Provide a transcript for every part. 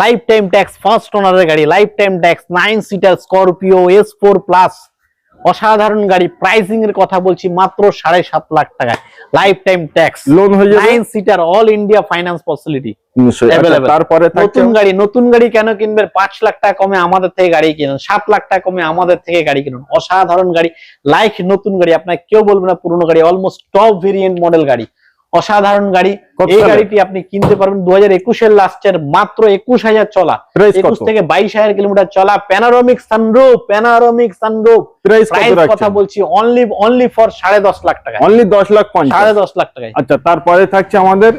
Life time tax first ওনারের গাড়ি life time tax nine seater Scorpio S four plus অসাধারণ গাড়ি। Pricing এর কথা বলছি মাত্র সাড়ে সাত লাখ টাকায়। লাইফ টাইম ট্যাক্স লোন হয়ে যাবে? Nine seater all India finance facility. তারপরে নতুন গাড়ি নতুন গাড়ি কেন কিনবেন? পাঁচ লাখ টাকা কমে আমাদের থেকে গাড়ি কিনুন সাত লাখ টাকা কমে আমাদের থেকে গাড়ি কিনুন। অসাধারণ গাড়ি লাইক নতুন গাড়ি আপনার কেউ বলবে না পুরনো গাড়ি অলমোস্ট টপ ভেরিয়েন্ট মডেল গাড়ি। অসাধারণ গাড়ি। এই গাড়িটি আপনি কিনতে পারবেন দু হাজার একুশের লাস্টের মাত্র একুশ হাজার চলা। একুশ থেকে বাইশ হাজার কিলোমিটার চলা। প্যানারোমিক সানরুফ প্যানারোমিক প্রাইস কথা বলছি অনলি অনলি ফর সাড়ে দশ লাখ টাকা অনলি দশ লাখ সাড়ে দশ লাখ টাকায়। আচ্ছা তারপরে থাকছে আমাদের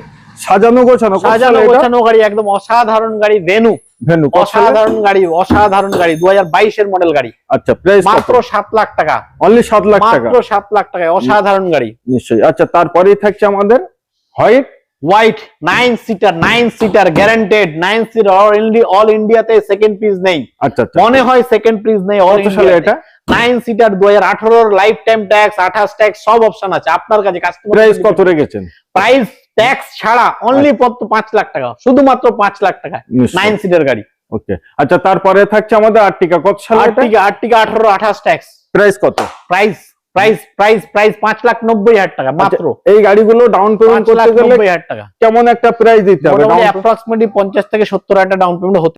সাজানো গোছানো। সাজানো গোছানো গাড়ি একদম অসাধারণ গাড়ি ভেনু ভেনু অসাধারণ গাড়ি অসাধারণ গাড়ি 2022 এর মডেল গাড়ি। আচ্ছা প্রাইস মাত্র 7 লাখ টাকা। অনলি 7 লাখ টাকা? মাত্র 7 লাখ টাকায় অসাধারণ গাড়ি। নিশ্চয়ই। আচ্ছা তারপরেই থাকছে আমাদের white white 9 seater nine seater guaranteed nine seater all ইন্ডিয়াতে সেকেন্ড পিস নেই। আচ্ছা আচ্ছা। মনে হয় সেকেন্ড পিস নেই অল কত এটা? নাইন সিটার দু হাজার আঠারোর লাইফ টাইম ট্যাক্স আঠাশ ট্যাক্স সব অপশন আছে। আপনার কাছে কাস্টমার প্রাইস কত রেখেছেন? প্রাইস ট্যাক্স ছাড়া অনলি পাঁচ লাখ টাকা। শুধুমাত্র পাঁচ লাখ টাকা। নাইন সিটার গাড়ি। ওকে আচ্ছা তারপরে থাকছে আমাদের আর্টিকা কত সালে এটা? আটটিকা আটটিকা আঠারো আঠাশ ট্যাক্স প্রাইস কত? প্রাইস প্রাইস প্রাইস প্রাইস পাঁচ লাখ নব্বই হাজার টাকা মাত্র। আচ্ছা, এই গাড়িগুলো ডাউন পেমেন্ট করতে গেলে কেমন একটা প্রাইস দিতে হবে? অ্যাপ্রক্সিমেটলি পঞ্চাশ থেকে সত্তর হাজার ডাউন পেমেন্ট হতে